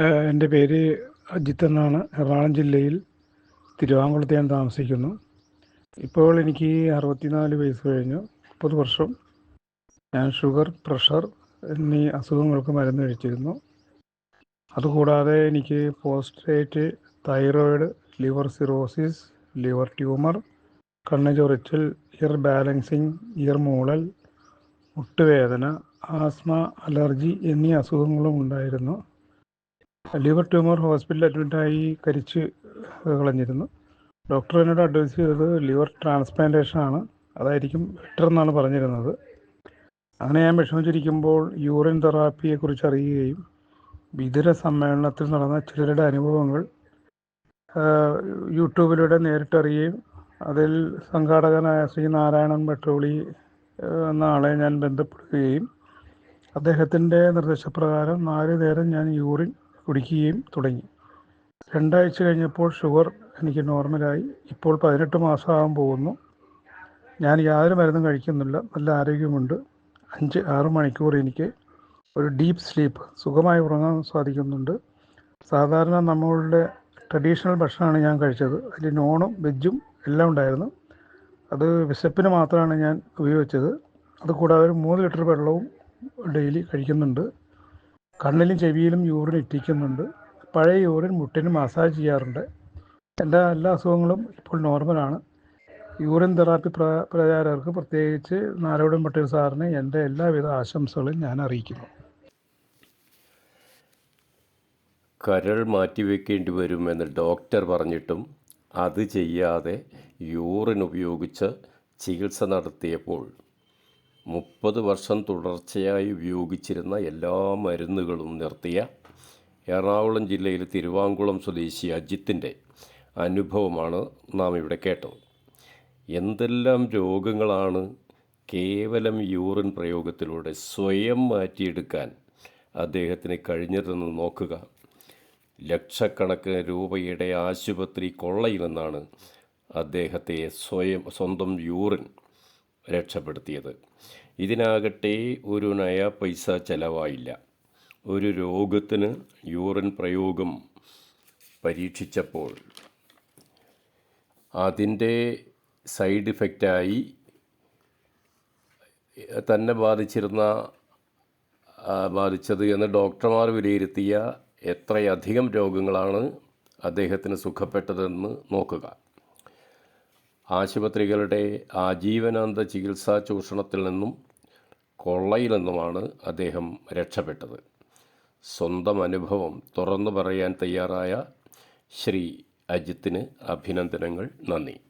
എന്റെ പേര് അജിത്ത് എന്നാണ്. എറണാകുളം ജില്ലയിൽ തിരുവാങ്കുളത്ത് ഞാൻ താമസിക്കുന്നു. ഇപ്പോൾ എനിക്ക് അറുപത്തിനാല് വയസ്സ് കഴിഞ്ഞു. മുപ്പത് വർഷം. ഞാൻ ഷുഗർ പ്രഷർ എന്നീ അസുഖങ്ങൾക്ക് മരുന്ന് കഴിച്ചിരുന്നു. അതുകൂടാതെ എനിക്ക് prostrate thyroid liver cirrhosis liver tumour കണ്ണ് ചൊറിച്ചൽ ഇയർ ബാലൻസിങ് ഇയർ മൂളൽ മുട്ടുവേദന ആസ്മ അലർജി എന്നീ അസുഖങ്ങളും ഉണ്ടായിരുന്നു. ലിവർ ട്യൂമർ ഹോസ്പിറ്റലിൽ അഡ്മിറ്റായി കരിച്ച് കളഞ്ഞിരുന്നു. ഡോക്ടർ എന്നോട് അഡ്വൈസ് ചെയ്തത് ലിവർ ട്രാൻസ്പ്ലാന്റേഷൻ ആണ്. അതായിരിക്കും ബെറ്റർ എന്നാണ് പറഞ്ഞിരുന്നത്. അങ്ങനെ ഞാൻ വിഷമിച്ചിരിക്കുമ്പോൾ യൂറിൻ തെറാപ്പിയെ കുറിച്ച് അറിയുകയും വിതുര സമ്മേളനത്തിൽ നടന്ന ചിലരുടെ അനുഭവങ്ങൾ യൂട്യൂബിലൂടെ നേരിട്ടറിയുകയും അതിൽ സംഘാടകനായ ശ്രീ നാരായണൻ പെട്രോളി എന്ന ആളെ ഞാൻ ബന്ധപ്പെടുകയും അദ്ദേഹത്തിന്റെ നിർദ്ദേശപ്രകാരം നാല് നേരം ഞാൻ യൂറിൻ കുടിക്കുകയും തുടങ്ങി. രണ്ടാഴ്ച കഴിഞ്ഞപ്പോൾ ഷുഗർ എനിക്ക് നോർമലായി. ഇപ്പോൾ പതിനെട്ട് മാസമാകാൻ പോകുന്നു. ഞാൻ യാതൊരു മരുന്നും കഴിക്കുന്നില്ല. നല്ല ആരോഗ്യമുണ്ട്. അഞ്ച് ആറ് മണിക്കൂർ എനിക്ക് ഒരു ഡീപ്പ് സ്ലീപ്പ് സുഖമായി ഉറങ്ങാൻ സാധിക്കുന്നുണ്ട്. സാധാരണ നമ്മളുടെ ട്രഡീഷണൽ ഭക്ഷണമാണ് ഞാൻ കഴിച്ചത്. അതിൽ നോണും വെജും എല്ലാം ഉണ്ടായിരുന്നു. അത് വിശപ്പിന് മാത്രമാണ് ഞാൻ ഉപയോഗിച്ചത്. അതുകൂടാതെ ഒരു മൂന്ന് ലിറ്റർ വെള്ളവും ഡെയിലി കഴിക്കുന്നുണ്ട്. കണ്ണിലും ചെവിയിലും യൂറിൻ ഇറ്റിക്കുന്നുണ്ട് പഴയ യൂറിൻ മുട്ടിന് മസാജ് ചെയ്യാറുണ്ട്. എന്റെ എല്ലാ അസുഖങ്ങളും ഇപ്പോൾ നോർമലാണ് യൂറിൻ തെറാപ്പി പ്ര പ്രചാരകർക്ക് പ്രത്യേകിച്ച് നാരോടൻ പട്ടേൽ സാറിന് എന്റെ എല്ലാവിധ ആശംസകളും ഞാൻ അറിയിക്കുന്നു. കരൾ മാറ്റിവെക്കേണ്ടി വരുമെന്ന് ഡോക്ടർ പറഞ്ഞിട്ടും അത് ചെയ്യാതെ യൂറിൻ ഉപയോഗിച്ച് ചികിത്സ നടത്തിയപ്പോൾ മുപ്പത് വർഷം തുടർച്ചയായി ഉപയോഗിച്ചിരുന്ന എല്ലാ മരുന്നുകളും നിർത്തിയ എറണാകുളം ജില്ലയിലെ തിരുവാങ്കുളം സ്വദേശി അജിത്തിന്റെ അനുഭവമാണ് നാം ഇവിടെ കേട്ടത്. എന്തെല്ലാം രോഗങ്ങളാണ് കേവലം യൂറിൻ പ്രയോഗത്തിലൂടെ സ്വയം മാറ്റിയെടുക്കാൻ അദ്ദേഹത്തിന് കഴിഞ്ഞതെന്ന് നോക്കുക. ലക്ഷക്കണക്കിന് രൂപയുടെ ആശുപത്രി കൊള്ളയിൽ നിന്നാണ് അദ്ദേഹത്തെ സ്വയം സ്വന്തം യൂറിൻ രക്ഷപ്പെടുത്തിയത്. ഇതിനാകട്ടെ ഒരു നയ പൈസ ചെലവായില്ല. ഒരു രോഗത്തിന് യൂറിൻ പ്രയോഗം പരീക്ഷിച്ചപ്പോൾ അതിന്റെ സൈഡ് ഇഫക്റ്റായി തന്നെ ബാധിച്ചിരുന്ന ബാധിച്ചത് എന്ന് ഡോക്ടർമാർ വിലയിരുത്തിയ എത്രയധികം രോഗങ്ങളാണ് അദ്ദേഹത്തിന് സുഖപ്പെട്ടതെന്ന് നോക്കുക. ആശുപത്രികളുടെ ആജീവനാന്ത ചികിത്സാ ചൂഷണത്തിൽ നിന്നും കൊള്ളയിൽ നിന്നുമാണ് അദ്ദേഹം രക്ഷപ്പെട്ടത്. സ്വന്തം അനുഭവം തുറന്നു പറയാൻ തയ്യാറായ ശ്രീ അജിത്തിന് അഭിനന്ദനങ്ങൾ. നന്ദി.